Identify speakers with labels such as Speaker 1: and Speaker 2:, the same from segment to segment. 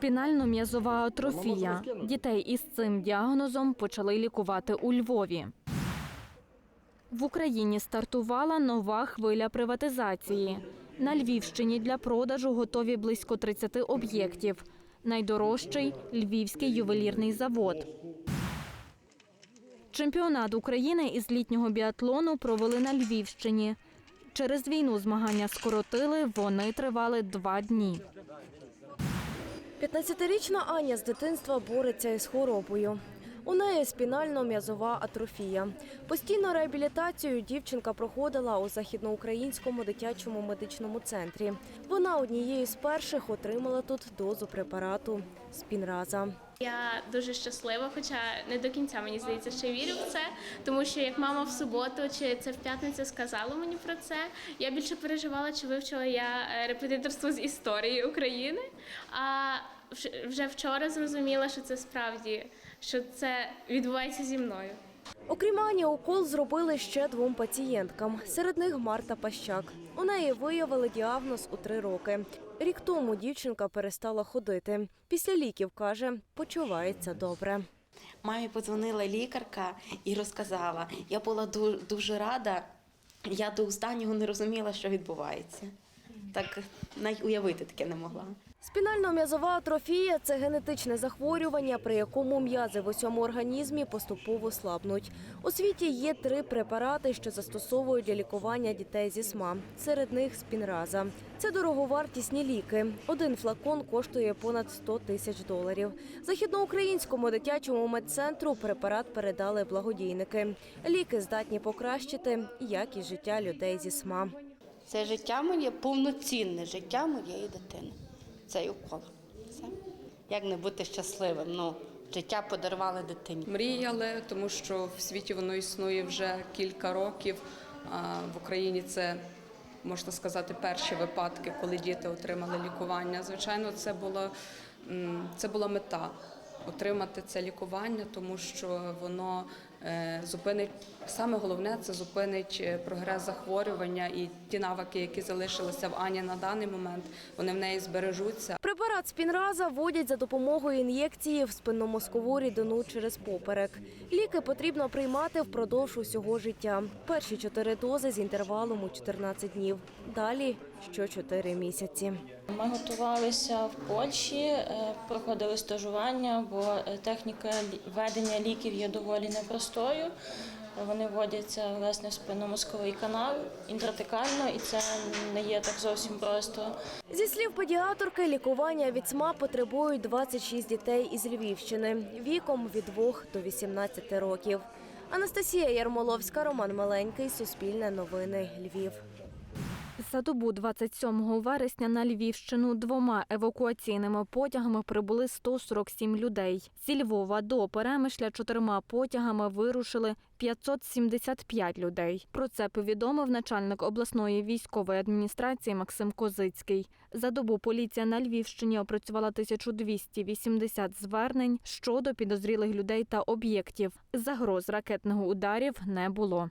Speaker 1: Спінально-м'язова атрофія. Дітей із цим діагнозом почали лікувати у Львові. В Україні стартувала нова хвиля приватизації. На Львівщині для продажу готові близько 30 об'єктів. Найдорожчий Львівський ювелірний завод. Чемпіонат України із літнього біатлону провели на Львівщині. Через війну змагання скоротили, вони тривали два дні.
Speaker 2: 15-річна Аня з дитинства бореться із хворобою. У неї спінально-м'язова атрофія. Постійну реабілітацію дівчинка проходила у західноукраїнському дитячому медичному центрі. Вона однією з перших отримала тут дозу препарату спінраза.
Speaker 3: Я дуже щаслива, хоча не до кінця мені здається, що вірю в це, тому що як мама в суботу чи це в п'ятницю сказала мені про це, я більше переживала, чи вивчила я е, репетиторство з історії України. А вже вчора зрозуміла, що це справді що це відбувається зі мною.
Speaker 2: Окрім Ані, укол зробили ще двом пацієнткам. Серед них Марта Пащак. У неї виявили діагноз у три роки. Рік тому дівчинка перестала ходити. Після ліків каже, почувається добре.
Speaker 4: Мамі подзвонила лікарка і розказала. Я була ду- дуже рада. Я до останнього не розуміла, що відбувається. Так навіть уявити таке не могла.
Speaker 2: Спінально-м'язова атрофія це генетичне захворювання, при якому м'язи в усьому організмі поступово слабнуть. У світі є три препарати, що застосовують для лікування дітей зі СМА. Серед них спінраза. Це дороговартісні ліки. Один флакон коштує понад 100 тисяч доларів. Західноукраїнському дитячому медцентру препарат передали благодійники. Ліки здатні покращити якість життя людей зі СМА.
Speaker 4: Це життя моє, повноцінне життя моєї дитини. Цей укол. Все. Як не бути щасливим? Ну, життя подарували дитині.
Speaker 5: мріяли, тому що в світі воно існує вже кілька років. В Україні це можна сказати перші випадки, коли діти отримали лікування. Звичайно, це була, це була мета. Отримати це лікування, тому що воно зупинить саме головне це зупинить е, прогрес захворювання і ті навики, які залишилися в Ані на даний момент, вони в неї збережуться.
Speaker 2: Препарат спінраза вводять за допомогою ін'єкції в спинномозкову рідину через поперек. Ліки потрібно приймати впродовж усього життя. Перші чотири дози з інтервалом у 14 днів. Далі що 4 місяці.
Speaker 6: Ми готувалися в Польщі, е, проходили стажування, бо е, техніка ведення ліків є доволі непростою. Вони вводяться власне в спинномозковий канал інтратекально, і це не є так зовсім просто.
Speaker 2: Зі слів педіатрки, лікування від СМА потребують 26 дітей із Львівщини віком від 2 до 18 років. Анастасія Ярмоловська, Роман Маленький, Суспільне новини, Львів.
Speaker 1: За добу 27 вересня на Львівщину двома евакуаційними потягами прибули 147 людей. Зі Львова до Перемишля чотирма потягами вирушили 575 людей. Про це повідомив начальник обласної військової адміністрації Максим Козицький. За добу поліція на Львівщині опрацювала 1280 звернень щодо підозрілих людей та об'єктів. Загроз ракетного ударів не було.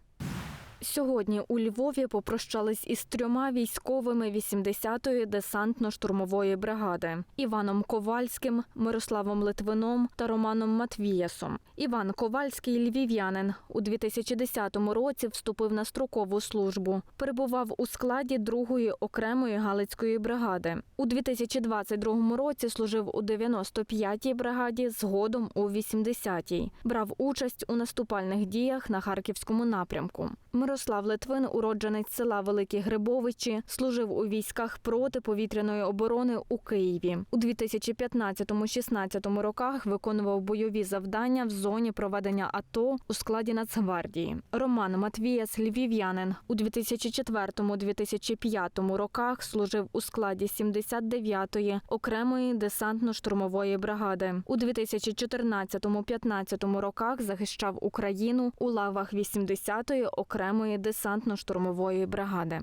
Speaker 1: Сьогодні у Львові попрощались із трьома військовими 80-ї десантно-штурмової бригади Іваном Ковальським, Мирославом Литвином та Романом Матвієсом. Іван Ковальський львів'янин у 2010 році вступив на строкову службу. Перебував у складі другої окремої галицької бригади. У 2022 році служив у 95-й бригаді, згодом у 80-й. Брав участь у наступальних діях на харківському напрямку. Мирослав Литвин, уродженець села Великі Грибовичі, служив у військах протиповітряної оборони у Києві. У 2015-16 роках виконував бойові завдання в зоні проведення АТО у складі Нацгвардії. Роман Матвіяс Львів'янин у 2004-2005 роках служив у складі 79-ї окремої десантно-штурмової бригади. У 2014-15 роках захищав Україну у лавах 80-ї окремої десантно-штурмової бригади.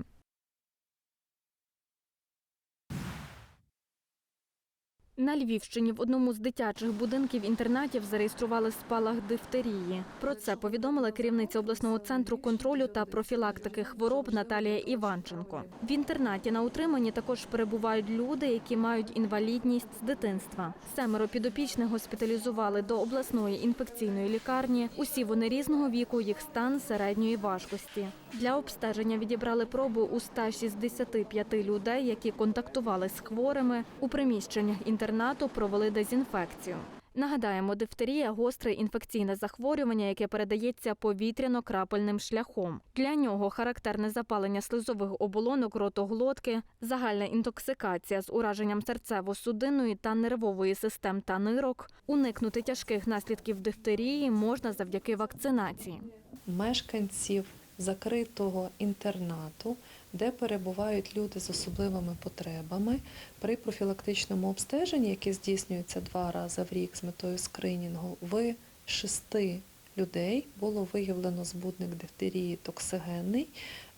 Speaker 1: На Львівщині в одному з дитячих будинків інтернатів зареєстрували спалах дифтерії. Про це повідомила керівниця обласного центру контролю та профілактики хвороб Наталія Іванченко. В інтернаті на утриманні також перебувають люди, які мають інвалідність з дитинства. Семеро підопічних госпіталізували до обласної інфекційної лікарні. Усі вони різного віку, їх стан середньої важкості. Для обстеження відібрали проби у 165 людей, які контактували з хворими. У приміщеннях інтернату провели дезінфекцію. Нагадаємо, дифтерія – гостре інфекційне захворювання, яке передається повітряно-крапельним шляхом. Для нього характерне запалення слизових оболонок ротоглотки, загальна інтоксикація з ураженням серцево-судинної та нервової систем та нирок. Уникнути тяжких наслідків дифтерії можна завдяки вакцинації.
Speaker 7: мешканців закритого інтернату, де перебувають люди з особливими потребами при профілактичному обстеженні, яке здійснюється два рази в рік з метою скринінгу, в шести людей було виявлено збудник дифтерії токсигенний.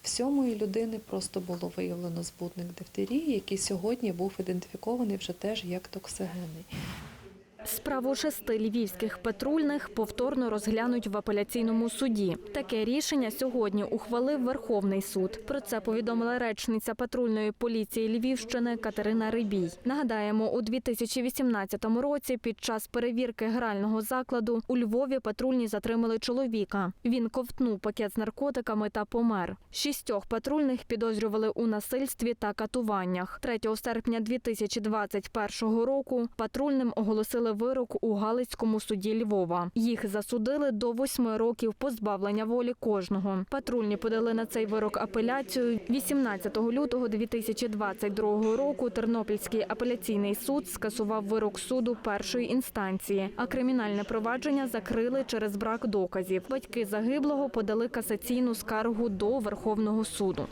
Speaker 7: В сьомої людини просто було виявлено збудник дифтерії, який сьогодні був ідентифікований вже теж як токсигенний.
Speaker 1: Справу шести львівських патрульних повторно розглянуть в апеляційному суді. Таке рішення сьогодні ухвалив Верховний суд. Про це повідомила речниця патрульної поліції Львівщини Катерина Рибій. Нагадаємо, у 2018 році під час перевірки грального закладу у Львові патрульні затримали чоловіка. Він ковтнув пакет з наркотиками та помер. Шістьох патрульних підозрювали у насильстві та катуваннях. 3 серпня 2021 року патрульним оголосили вирок у Галицькому суді Львова. Їх засудили до восьми років позбавлення волі кожного. Патрульні подали на цей вирок апеляцію. 18 лютого 2022 року Тернопільський апеляційний суд скасував вирок суду першої інстанції, а кримінальне провадження закрили через брак доказів. Батьки загиблого подали касаційну скаргу до Верховного суду.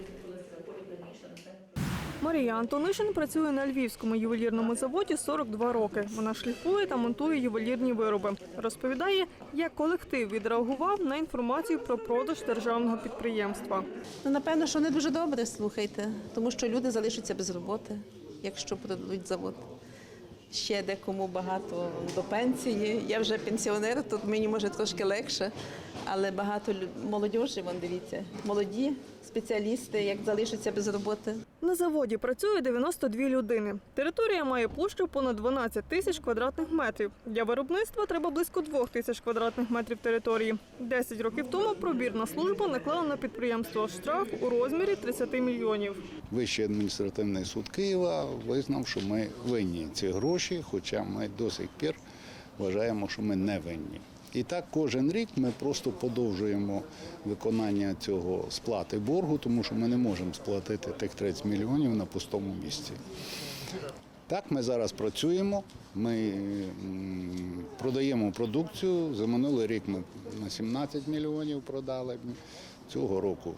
Speaker 8: Марія Антонишин працює на львівському ювелірному заводі 42 роки. Вона шліфує та монтує ювелірні вироби. Розповідає, як колектив відреагував на інформацію про продаж державного підприємства.
Speaker 9: Ну, напевно, що не дуже добре, слухайте, тому що люди залишаться без роботи, якщо продадуть завод. Ще декому багато до пенсії. Я вже пенсіонер, тут мені може трошки легше, але багато молодіжі, вон дивіться, молоді спеціалісти, як залишаться без роботи.
Speaker 8: На заводі працює 92 людини. Територія має площу понад 12 тисяч квадратних метрів. Для виробництва треба близько 2 тисяч квадратних метрів території. 10 років тому пробірна служба наклала на підприємство штраф у розмірі 30 мільйонів.
Speaker 10: Вищий адміністративний суд Києва визнав, що ми винні ці гроші, хоча ми до сих пір вважаємо, що ми не винні. І так кожен рік ми просто подовжуємо виконання цього сплати боргу, тому що ми не можемо сплатити тих 30 мільйонів на пустому місці. Так, ми зараз працюємо, ми продаємо продукцію. За минулий рік ми на 17 мільйонів продали. Цього року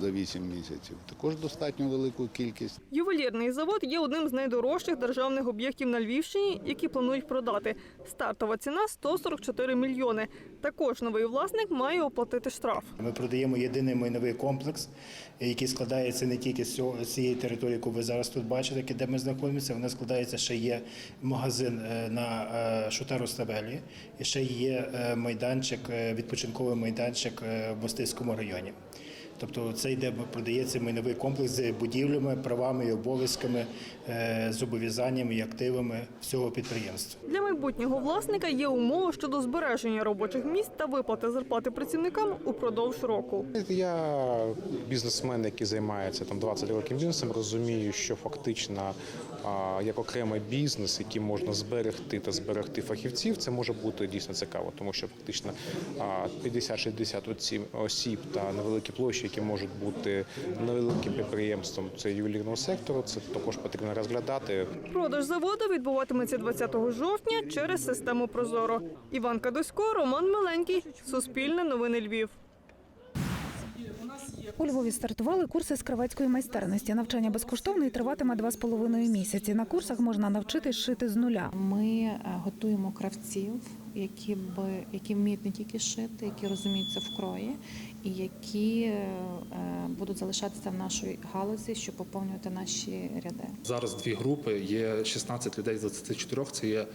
Speaker 10: за 8 місяців. Також достатньо велику кількість.
Speaker 8: Ювелірний завод є одним з найдорожчих державних об'єктів на Львівщині, які планують продати. Стартова ціна 144 мільйони. Також новий власник має оплатити штраф.
Speaker 11: Ми продаємо єдиний майновий комплекс, який складається не тільки з цього- цієї території, яку ви зараз тут бачите, де ми знаходимося. Вона складається ще є магазин е, на е, Шутару Ставелі, і ще є е, майданчик, відпочинковий майданчик в Мостиському районі. Тобто це йде продається майновий комплекс з будівлями, правами і обов'язками, е, зобов'язаннями і активами всього підприємства.
Speaker 8: Для майбутнього власника є умова щодо збереження робочих місць та виплати зарплати працівникам упродовж року.
Speaker 12: Я бізнесмен, який займається там 20 років бізнесом, розумію, що фактично як окремий бізнес, який можна зберегти та зберегти фахівців, це може бути дійсно цікаво, тому що фактично а, 50-60 осіб- осіб та невеликі площі, які можуть бути невеликим підприємством це ювелірного сектору. Це також потрібно розглядати.
Speaker 8: Продаж заводу відбуватиметься 20 жовтня через систему Прозоро. Іван Кадосько, Роман Миленький, Суспільне новини Львів.
Speaker 13: У Львові стартували курси з кравецької майстерності. Навчання безкоштовне і триватиме два з половиною місяці. На курсах можна навчитись шити з нуля.
Speaker 14: Ми е, готуємо кравців
Speaker 13: які б які вміють не тільки шити, які розуміються в крої, які е, будуть залишатися в нашій галузі, щоб поповнювати наші ряди.
Speaker 14: Зараз дві групи, є 16 людей з 24, це є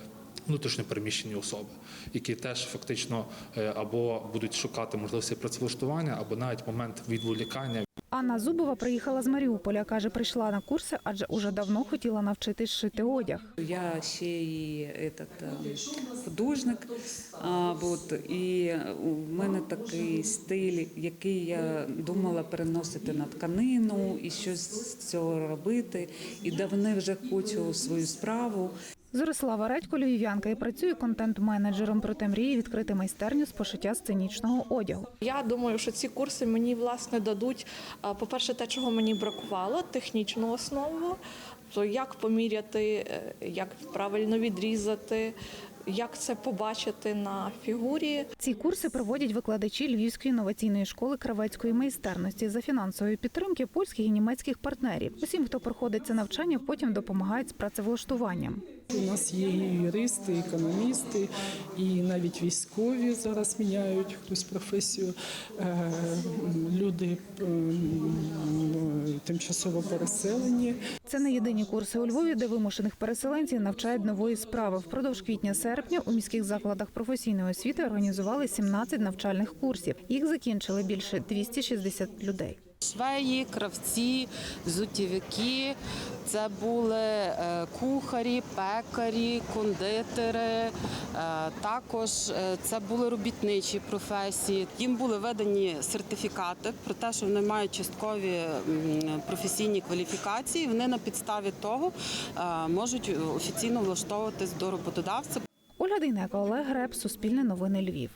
Speaker 14: внутрішньо переміщені особи, які теж фактично е, або будуть шукати можливості працевлаштування, або навіть момент відволікання
Speaker 13: Анна Зубова приїхала з Маріуполя. каже, прийшла на курси, адже уже давно хотіла навчитись шити одяг.
Speaker 15: Я ще і этот, е, художник, а, вот, і у мене такий стиль, який я думала переносити на тканину і щось з цього робити. І давно вже хочу свою справу.
Speaker 13: Зорислава Редько львів'янка і працює контент-менеджером, проте мріє відкрити майстерню з пошиття сценічного одягу.
Speaker 7: Я думаю, що ці курси мені власне дадуть, по-перше, те, чого мені бракувало, технічну основу, то як поміряти, е, як правильно відрізати, як це побачити на фігурі.
Speaker 13: Ці курси проводять викладачі Львівської інноваційної школи кравецької майстерності за фінансової підтримки польських і німецьких партнерів. Усім, хто проходить це навчання, потім допомагають з працевлаштуванням.
Speaker 16: У нас є і юристи, і економісти, і навіть військові зараз міняють хтось професію. Е, Люди тимчасово переселені.
Speaker 13: Це не єдині курси у Львові, де вимушених переселенців навчають нової справи. Впродовж квітня-серпня у міських закладах професійної освіти організували 17 навчальних курсів. Їх закінчили більше 260 людей.
Speaker 17: Швеї, кравці, взуттєвики. Це були е, кухарі, пекарі, кондитери. е, Також е, це були робітничі професії. Їм були видані сертифікати про те, що вони мають часткові професійні кваліфікації. Вони на підставі того можуть офіційно влаштовуватись до роботодавця.
Speaker 13: Ольга Дейнека, Олег Греб, Суспільне новини Львів.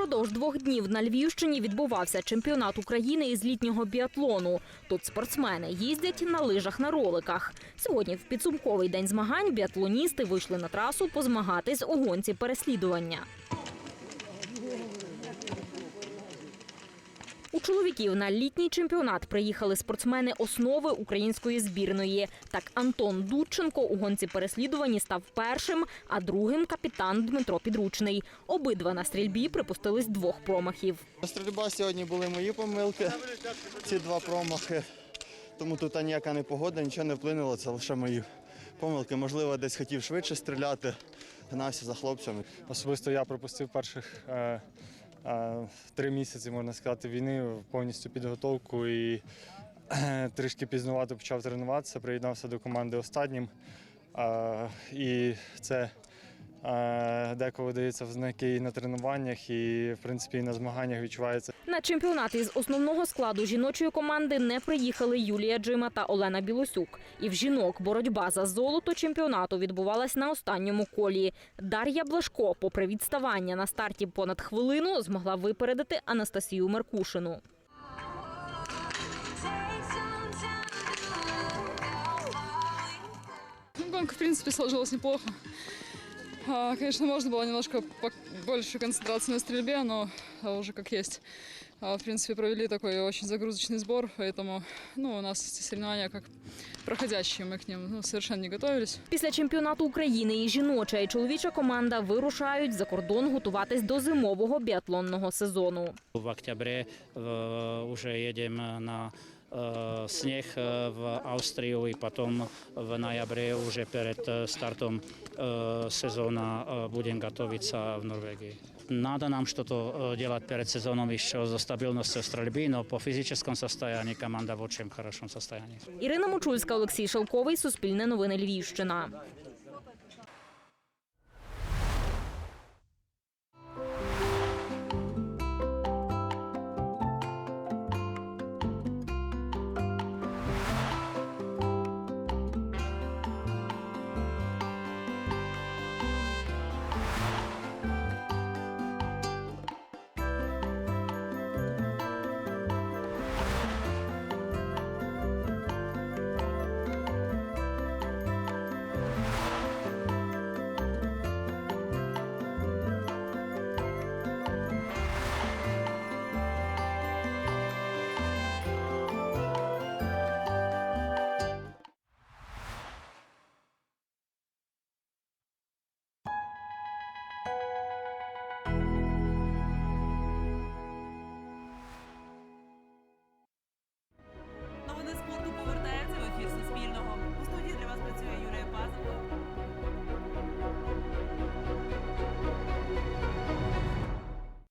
Speaker 18: Впродовж двох днів на Львівщині відбувався чемпіонат України із літнього біатлону. Тут спортсмени їздять на лижах на роликах. Сьогодні, в підсумковий день змагань, біатлоністи вийшли на трасу позмагатись у гонці переслідування. У чоловіків на літній чемпіонат приїхали спортсмени основи української збірної. Так Антон Дудченко у гонці переслідуванні став першим, а другим капітан Дмитро Підручний. Обидва на стрільбі припустились двох промахів.
Speaker 19: Стрільба сьогодні були мої помилки, ці два промахи. Тому тут ніяка не погода, нічого не вплинуло, це лише мої помилки. Можливо, десь хотів швидше стріляти, гнався за хлопцями.
Speaker 20: Особисто я пропустив перших е, е, три місяці, можна сказати, війни, повністю підготовку і трішки пізнувато почав тренуватися, приєднався до команди останнім. І це деколи дається в знаки і на тренуваннях, і в принципі і на змаганнях відчувається.
Speaker 18: На чемпіонат із основного складу жіночої команди не приїхали Юлія Джима та Олена Білосюк. І в жінок боротьба за золото чемпіонату відбувалась на останньому колі. Дар'я Блашко, попри відставання на старті понад хвилину, змогла випередити Анастасію Меркушину.
Speaker 21: Ну, гонка, в принципе, сложилась неплохо. А, Конечно, можно было немножко по- больше концентрации на стрельбе, но а, уже как есть. А, В принципе, провели такой очень загрузочный сбор, поэтому ну, у нас эти соревнования как проходящие, мы к ним ну, совершенно не готовились.
Speaker 18: Після чемпіонату України і жіноча, і чоловіча команда вирушають за кордон готуватись до зимового біатлонного сезону.
Speaker 22: В октябре э, уже едем на э, снег э, в Австрию и потом в ноябре уже перед э, стартом э, сезона э, будем готовиться в Норвегии. Надо нам что-то э, делать перед сезоном еще за стабильностью стрельбы, но по физическому состоянию команда в очень хорошем состоянии.
Speaker 18: Ірина Мочульська, Олексій Шелковий, Суспільне новини Львівщина.